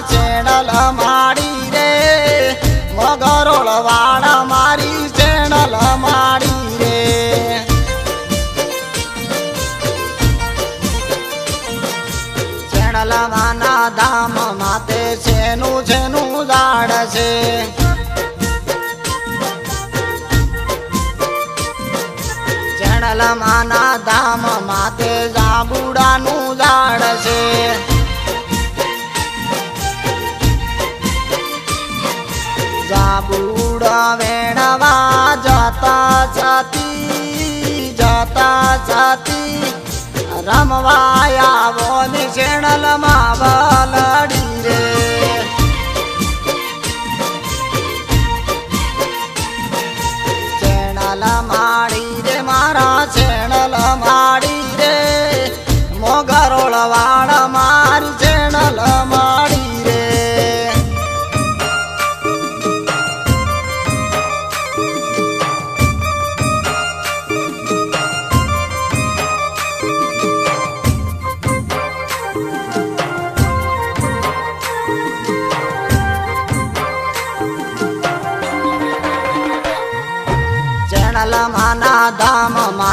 ચેણલ માડી રે. મગરોળ વાળા મારી ચેણલ માડી રે. ચેણલ માના ધામ માતે છેનું છેનું ઝાડ છે. ચેણલ માના ધામ માતે જાબુડાનું ઝાડ છે. જાંબુડા વેણવા જતા છતી જતા છતી રમવા આવો ને શેણલમાં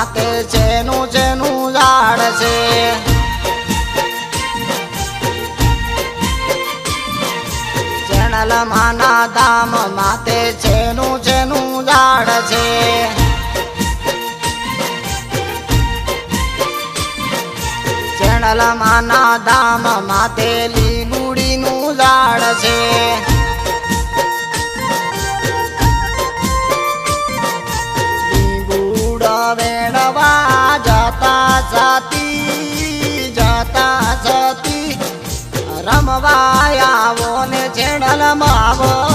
ધામ જેનું છેનું ઝાડ છે. ચેણલ માના ધામ માથે છેનું છેનું ઝાડ છે. ચેણલ માના ધામ માતે લીલુડીનું ઝાડ છે. જતા જતી જતા જતી રમવા આવો ને ચેડલમાં વલડી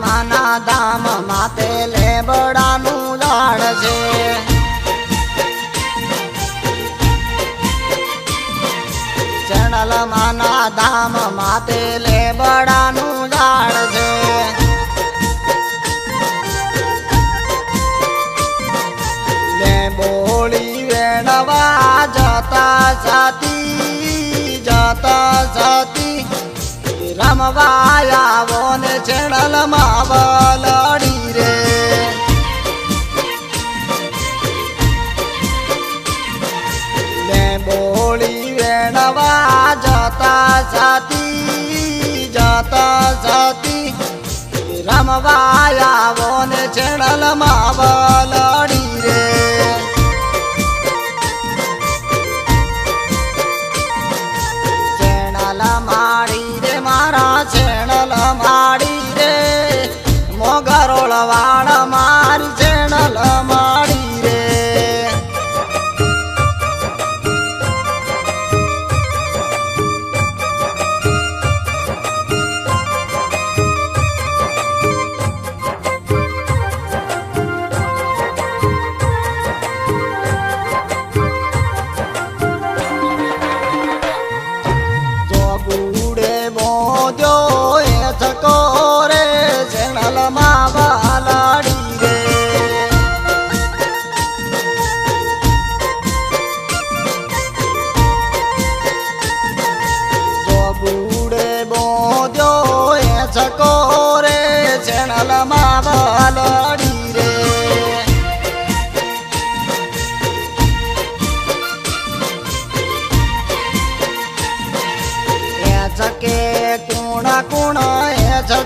માના ધામ માતે લેબડાનું ઝાડ છે. ચણલ માના ધામ માતે લેબડાનું ઝાડ છે. બોળી વેણવા જતા સાતી જતા સાતી રમવા આવો. ને ચેણલમાં બલડી રે ને બોળી વેણવા જતા જાતી જતા જાતી રમવા આવો ને ચેણલમાં બલડી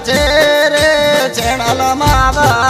છે રે ચેણાલમાં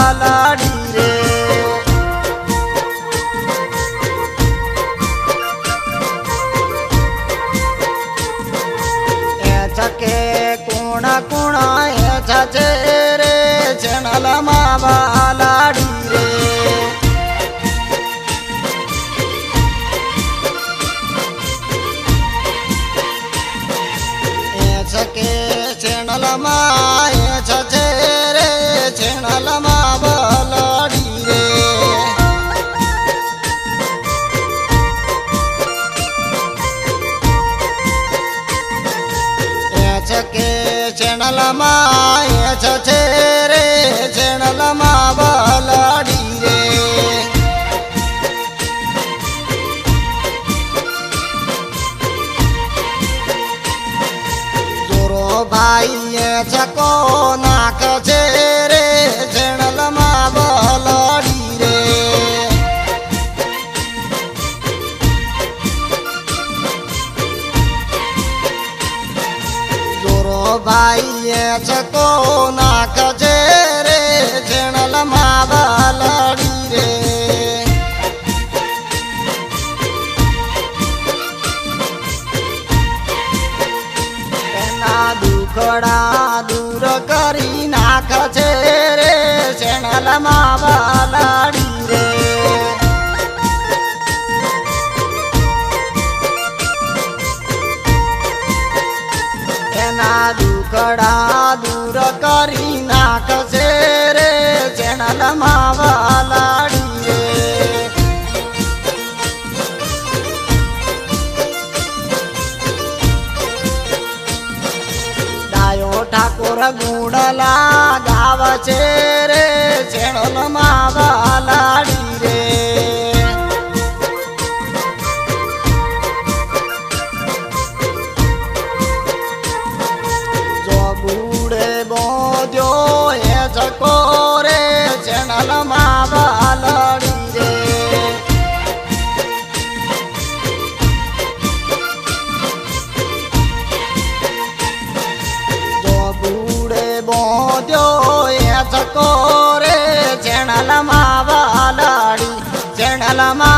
લમાય છે રે છેણ લમા બલાડી રે. દોરો ભાઈ છે કો નાખ છે જોરો ભાઈએ ચકો નાખ છે રે ચેણલમાં બલડી રે. એના દુખડા દૂર કરી નાખ નાખશે રે ચેનલમાં વાલાડી રે ડાયો ઠાકોર ગુણલા ગાવ છે રે. જો બુડે બોધ્યો એ ચકો રે ચેનલમાં વાલડી ચેનલમાં વાલડી